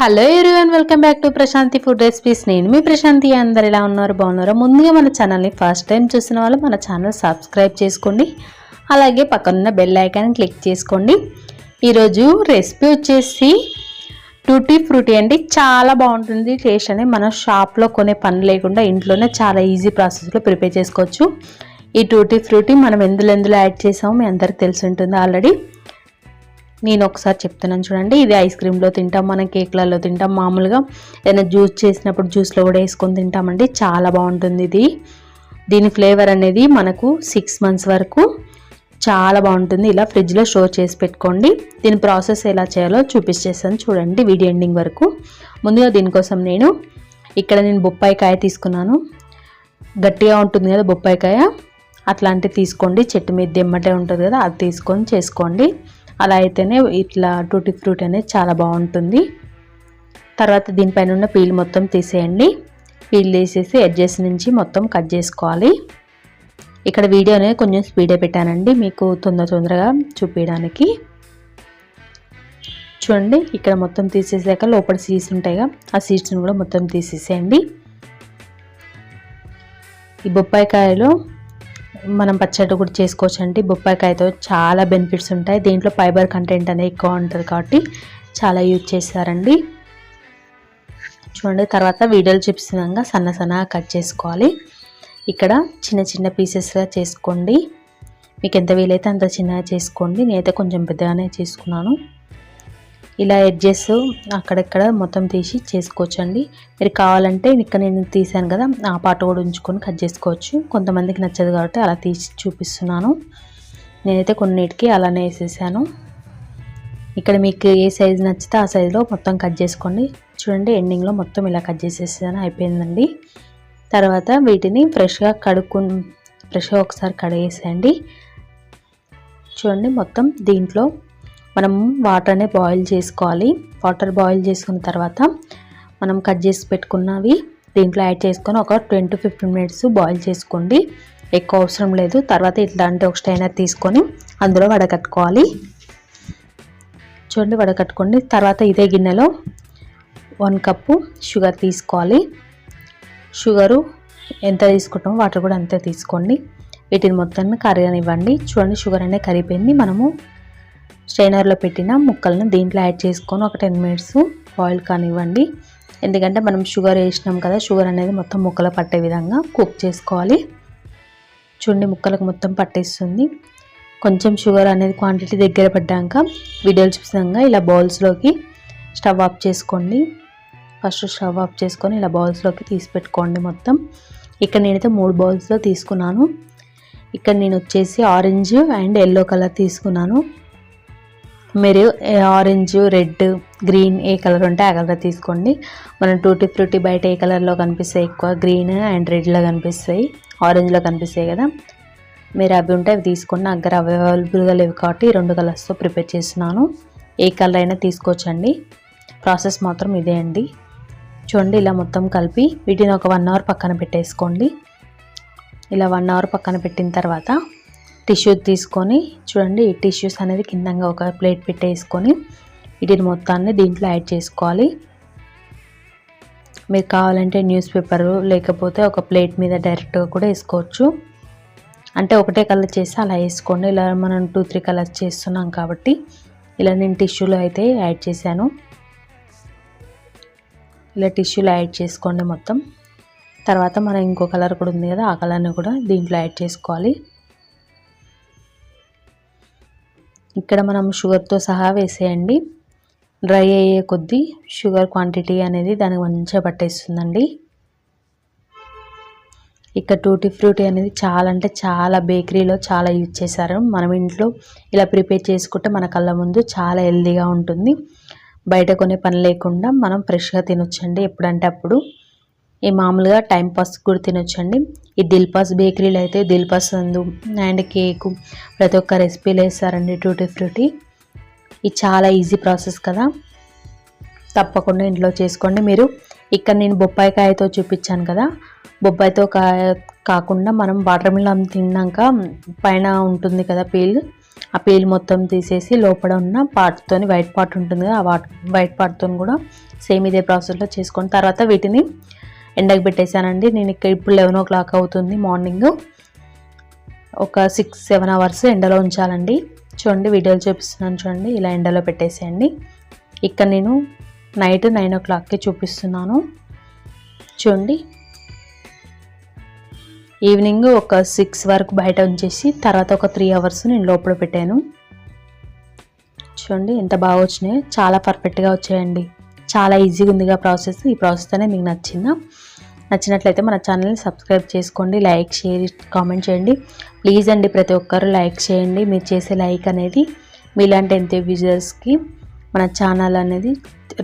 Hello everyone welcome back to Prashanthi food recipes నేను మీ ప్రశాంతి అందరు ఎలా ఉన్నారు బాగున్నారో? ముందుగా మన ఛానల్ని ఫస్ట్ టైం చూసిన వాళ్ళు మన ఛానల్ సబ్స్క్రైబ్ చేసుకోండి. అలాగే పక్కనున్న బెల్ ఐకాన్ క్లిక్ చేసుకోండి. ఈరోజు రెసిపీ వచ్చేసి టూటీ ఫ్రూటీ అండి. చాలా బాగుంటుంది టేస్ట్ అనేది మనం షాప్లో కొనే పని లేకుండా ఇంట్లోనే చాలా ఈజీ ప్రాసెస్లో ప్రిపేర్ చేసుకోవచ్చు. ఈ టూటీ ఫ్రూటీ మనం ఎందులో ఎందులో యాడ్ చేసామో మీ అందరికి తెలిసి ఉంటుంది ఆల్రెడీ నేను ఒకసారి చెప్తున్నాను చూడండి. ఇది ఐస్ క్రీమ్లో తింటాం మనం కేక్లలో తింటాం. మామూలుగా ఏదైనా జ్యూస్ చేసినప్పుడు జ్యూస్లో కూడా వేసుకొని తింటామండి. చాలా బాగుంటుంది ఇది. దీని ఫ్లేవర్ అనేది మనకు సిక్స్ మంత్స్ వరకు చాలా బాగుంటుంది. ఇలా ఫ్రిడ్జ్లో స్టోర్ చేసి పెట్టుకోండి. దీని ప్రాసెస్ ఎలా చేయాలో చూపించేసాను చూడండి వీడియో ఎండింగ్ వరకు. ముందుగా దీనికోసం నేను ఇక్కడ నేను బొప్పాయికాయ తీసుకున్నాను. గట్టిగా ఉంటుంది కదా బొప్పాయికాయ. అట్లాంటివి తీసుకోండి. చెట్టు మీద దెమ్మటే ఉంటుంది కదా అది తీసుకొని చేసుకోండి. అలా అయితేనే ఇట్లా టూటీ ఫ్రూట్ అనేది చాలా బాగుంటుంది. తర్వాత దీనిపైన ఉన్న పీల్ మొత్తం తీసేయండి. పీల్ తీసేసి ఎడ్జెస్ నుంచి మొత్తం కట్ చేసుకోవాలి. ఇక్కడ వీడియో అనేది కొంచెం స్పీడే పెట్టానండి మీకు తొందర తొందరగా చూపించడానికి. చూడండి ఇక్కడ మొత్తం తీసేసాక లోపల సీడ్స్ ఉంటాయిగా ఆ సీడ్స్ని కూడా మొత్తం తీసేసేయండి. ఈ బొప్పాయికాయలో మనం పచ్చడి కూడా చేసుకోవచ్చు అండి బొప్పాయికాయతో చాలా బెనిఫిట్స్ ఉంటాయి. దీంట్లో ఫైబర్ కంటెంట్ అనేది ఎక్కువ ఉంటుంది కాబట్టి చాలా యూజ్ చేస్తారండి. చూడండి తర్వాత వీడియోలు చూపిస్తున్నాగా సన్న సన్నగా కట్ చేసుకోవాలి. ఇక్కడ చిన్న చిన్న పీసెస్గా చేసుకోండి. మీకు ఎంత వీలైతే అంత చిన్నగా చేసుకోండి. నేనైతే కొంచెం పెద్దగానే చేసుకున్నాను. ఇలా ఎడ్జెస్ అక్కడక్కడ మొత్తం తీసి చేసుకోవచ్చండి. మీరు కావాలంటే ఇక్కడ నేను తీసాను కదా ఆ పాట కూడా ఉంచుకొని కట్ చేసుకోవచ్చు. కొంతమందికి నచ్చదు కాబట్టి అలా తీసి చూపిస్తున్నాను. నేనైతే కొన్నిటికి అలానే వేసేసాను. ఇక్కడ మీకు ఏ సైజు నచ్చితే ఆ సైజులో మొత్తం కట్ చేసుకోండి. చూడండి ఎండింగ్లో మొత్తం ఇలా కట్ చేసేసాను అయిపోయిందండి. తర్వాత వీటిని ఫ్రెష్గా కడుక్కు ఫ్రెష్గా ఒకసారి కడిగేసేయండి. చూడండి మొత్తం దీంట్లో మనం వాటర్ని బాయిల్ చేసుకోవాలి. వాటర్ బాయిల్ చేసుకున్న తర్వాత మనం కట్ చేసి పెట్టుకున్నవి దీంట్లో యాడ్ చేసుకొని ఒక ten to fifteen minutes boil చేసుకోండి. ఎక్కువ అవసరం లేదు. తర్వాత ఇట్లాంటి ఒక స్టైనర్ తీసుకొని అందులో వడకట్టుకోవాలి. చూడండి వడకట్టుకోండి. తర్వాత ఇదే గిన్నెలో వన్ కప్పు షుగర్ తీసుకోవాలి. షుగరు ఎంత తీసుకుంటామో వాటర్ కూడా అంతే తీసుకోండి. వీటిని మొత్తాన్ని కరగనివ్వండి చూడండి షుగర్ అనేది కరిగిపోయింది. మనము స్ట్రైనర్లో పెట్టిన ముక్కలను దీంట్లో యాడ్ చేసుకొని ఒక టెన్ మినిట్స్ బాయిల్ కానివ్వండి. ఎందుకంటే మనం షుగర్ వేసినాం కదా షుగర్ అనేది మొత్తం ముక్కలు పట్టే విధంగా కుక్ చేసుకోవాలి. చూడండి ముక్కలకు మొత్తం పట్టేస్తుంది. కొంచెం షుగర్ అనేది క్వాంటిటీ దగ్గర పడ్డాక వీడియోలు చూసినాక ఇలా బౌల్స్లోకి స్టవ్ ఆఫ్ చేసుకోండి. ఫస్ట్ స్టవ్ ఆఫ్ చేసుకొని ఇలా బౌల్స్లోకి తీసి పెట్టుకోండి మొత్తం. ఇక్కడ నేనైతే మూడు బౌల్స్లో తీసుకున్నాను. ఇక్కడ నేను వచ్చేసి ఆరెంజ్ అండ్ ఎల్లో కలర్ తీసుకున్నాను. మీరు ఆరెంజ్ రెడ్ గ్రీన్ ఏ కలర్ ఉంటే ఆ కలర్ తీసుకోండి. మనం టూటీ ఫ్రూటీ బయట ఏ కలర్లో కనిపిస్తాయి ఎక్కువ? గ్రీన్ అండ్ రెడ్లో కనిపిస్తాయి. ఆరెంజ్లో కనిపిస్తాయి కదా. మీరు అవి ఉంటే అవి తీసుకోండి. నా దగ్గర అవైలబుల్గా లేవు కాబట్టి రెండు కలర్స్తో ప్రిపేర్ చేస్తున్నాను. ఏ కలర్ అయినా తీసుకోవచ్చండి. ప్రాసెస్ మాత్రం ఇదే అండి. చూడండి ఇలా మొత్తం కలిపి వీటిని ఒక వన్ అవర్ పక్కన పెట్టేసుకోండి. ఇలా వన్ అవర్ పక్కన పెట్టిన తర్వాత టిష్యూ తీసుకొని చూడండి ఈ టిష్యూస్ అనేది కిందంగా ఒక ప్లేట్ పెట్టేసుకొని వీటిని మొత్తాన్ని దీంట్లో యాడ్ చేసుకోవాలి. మీరు కావాలంటే న్యూస్ పేపర్ లేకపోతే ఒక ప్లేట్ మీద డైరెక్ట్గా కూడా వేసుకోవచ్చు. అంటే ఒకటే కలర్ చేస్తే అలా వేసుకోండి. ఇలా మనం టూ త్రీ కలర్స్ చేస్తున్నాం కాబట్టి ఇలా నేను టిష్యూలో అయితే యాడ్ చేశాను. ఇలా టిష్యూలో యాడ్ చేసుకోండి మొత్తం. తర్వాత మనం ఇంకో కలర్ కూడా ఉంది కదా ఆ కలర్ని కూడా దీంట్లో యాడ్ చేసుకోవాలి. ఇక్కడ మనం షుగర్తో సహా వేసేయండి. డ్రై అయ్యే కొద్దీ షుగర్ క్వాంటిటీ అనేది దానికి మంచిగా పట్టేస్తుందండి. ఇక్కడ టూటీ ఫ్రూటీ అనేది చాలా అంటే చాలా బేకరీలో చాలా యూజ్ చేశారు. మనం ఇంట్లో ఇలా ప్రిపేర్ చేసుకుంటే మన కళ్ళ ముందు చాలా హెల్దీగా ఉంటుంది. బయట కొనే పని లేకుండా మనం ఫ్రెష్గా తినొచ్చండి ఎప్పుడంటే అప్పుడు. ఈ మామూలుగా టైంపాస్ కూడా తినొచ్చండి. ఈ దిల్పాస్ బేకరీలో అయితే దిల్పాస్ అందు అండ్ కేకు ప్రతి ఒక్క రెసిపీలు వేస్తారండి టూటీ ఫ్రూటీ. ఇది చాలా ఈజీ ప్రాసెస్ కదా. తప్పకుండా ఇంట్లో చేసుకోండి. మీరు ఇక్కడ నేను బొప్పాయికాయతో చూపించాను కదా. బొప్పాయితో కాయ కాకుండా మనం వాటర్ మిలన్ తిన్నాక పైన ఉంటుంది కదా పీల్. ఆ పీల్ మొత్తం తీసేసి లోపల ఉన్న పార్ట్తోని వైట్ పార్ట్ ఉంటుంది కదా ఆ వాట్ వైట్ పార్ట్తో కూడా సేమ్ ఇదే ప్రాసెస్లో చేసుకొని తర్వాత వీటిని ఎండకు పెట్టేశానండి. నేను ఇక్కడ ఇప్పుడు లెవెన్ ఓ క్లాక్ అవుతుంది మార్నింగ్ ఒక సిక్స్ సెవెన్ అవర్స్ ఎండలో ఉంచాలండి. చూడండి వీడియోలు చూపిస్తున్నాను చూడండి. ఇలా ఎండలో పెట్టేసేయండి. ఇక్కడ నేను నైట్ నైన్ ఓ క్లాక్కి చూపిస్తున్నాను. చూడండి. ఈవినింగ్ ఒక సిక్స్ వరకు బయట ఉంచేసి తర్వాత ఒక త్రీ అవర్స్ నేను లోపల పెట్టాను. చూడండి ఎంత బాగా వచ్చినాయో. చాలా పర్ఫెక్ట్గా వచ్చాయండి. చాలా ఈజీగా ఉందిగా ప్రాసెస్ ఈ ప్రాసెస్ అనేది మీకు నచ్చిందా? నచ్చినట్లయితే మన ఛానల్ని సబ్స్క్రైబ్ చేసుకోండి. లైక్ షేర్ కామెంట్ చేయండి. ప్లీజ్ అండి ప్రతి ఒక్కరు లైక్ చేయండి. మీరు చేసే లైక్ అనేది మీలాంటి ఎంతో విజర్స్కి మన ఛానల్ అనేది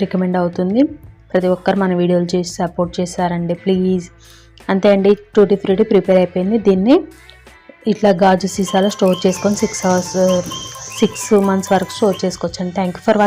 రికమెండ్ అవుతుంది. ప్రతి ఒక్కరు మన వీడియోలు చేసి సపోర్ట్ చేస్తారండి ప్లీజ్ అంతే అండి టూటీ ఫ్రూటీ ప్రిపేర్ అయిపోయింది. దీన్ని ఇట్లా గాజు సీసాలో స్టోర్ చేసుకొని సిక్స్ అవర్స్ సిక్స్ మంత్స్ వరకు స్టోర్ చేసుకోవచ్చండి. Thank you for watching